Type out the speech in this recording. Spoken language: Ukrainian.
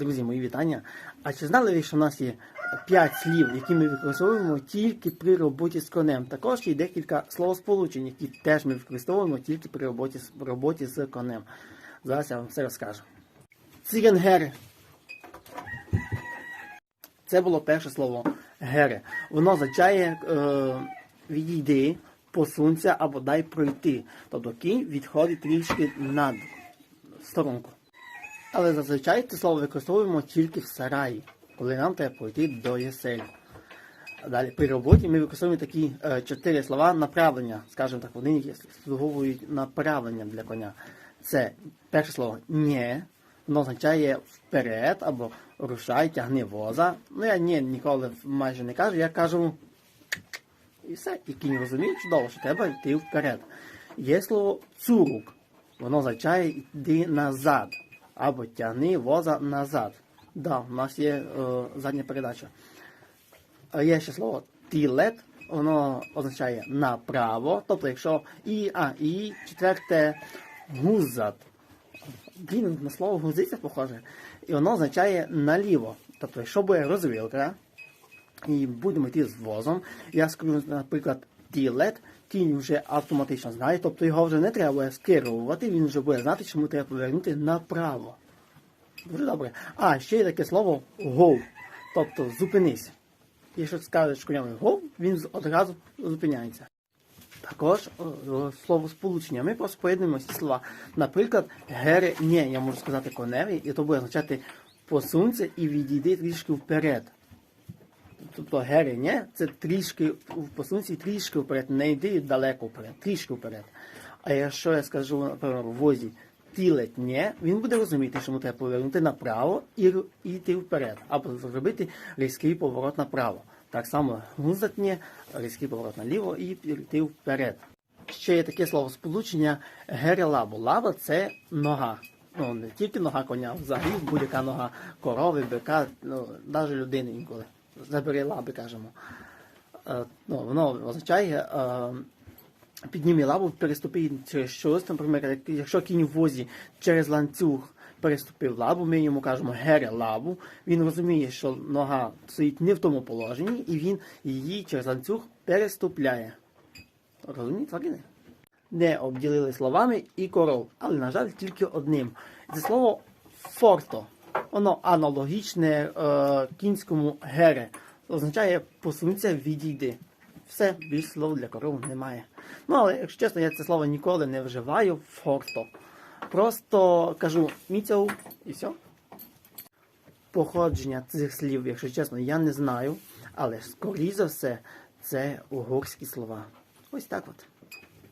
Друзі, мої вітання. А чи знали ви, що в нас є 5 слів, які ми використовуємо тільки при роботі з конем? Також є декілька словосполучень, які теж ми використовуємо тільки при роботі, роботі з конем. Зараз я вам все розкажу. Цігенгери. Це було перше слово гере. Воно означає е, відійди, посунься або дай пройти. Тобто кінь відходить трішки над сторонку. Але зазвичай це слово використовуємо тільки в сараї, коли нам треба пройти до єсель. Далі при роботі ми використовуємо такі е, чотири слова направлення, скажімо так, вони слуговують направленням для коня. Це перше слово «нє», воно означає вперед або рушай, тягни воза. Ну я ні ніколи майже не кажу, я кажу і все. І кінь розуміє чудово, що треба йти вперед. Є слово цурук, воно означає йти назад або тягни воза назад. Да, у нас є е, задня передача. Є ще слово тілет, воно означає направо. Тобто, якщо і, а, і четверте гузат. Блін, на слово гузиця похоже. І воно означає наліво. Тобто, якщо буде розвилка, і будемо йти з возом, я скажу, наприклад, тілет, кінь вже автоматично знає, тобто його вже не треба буде скерувати, він вже буде знати, чому треба повернути направо. Дуже добре. А, ще є таке слово гов. Тобто зупинись. Якщо скажеш коням гов, він одразу зупиняється. Також слово сполучення. Ми просто поєднуємо ці слова. Наприклад, гере ні, я можу сказати коневі, і то буде означати посунься і відійди трішки вперед. Тобто гереня, це трішки в- посунься і трішки вперед, не йди далеко вперед, трішки вперед. А якщо я скажу, наприклад, в возі тілет ні, він буде розуміти, що треба повернути направо і, йти вперед, або зробити різкий поворот направо. Так само гузат ні, різкий поворот наліво і йти вперед. Ще є таке слово сполучення герелабу. Лаба це нога. Ну, не тільки нога коня, взагалі будь-яка нога корови, бика, ну, навіть людини інколи. Забери лаби, кажемо. Е, ну, воно означає е, підніми лабу, переступи через щось. Наприклад, якщо кінь в возі через ланцюг переступив лабу, ми йому кажемо гере лабу. Він розуміє, що нога стоїть не в тому положенні, і він її через ланцюг переступляє. Розумієте, не? Не обділили словами і коров, але, на жаль, тільки одним. Це слово форто. Воно аналогічне е, кінському гере. Означає посунься, відійди. Все, більш слов для коров немає. Ну, але, якщо чесно, я це слово ніколи не вживаю в форто. Просто кажу міцяу і все. Походження цих слів, якщо чесно, я не знаю, але скоріше за все, це угорські слова. Ось так от.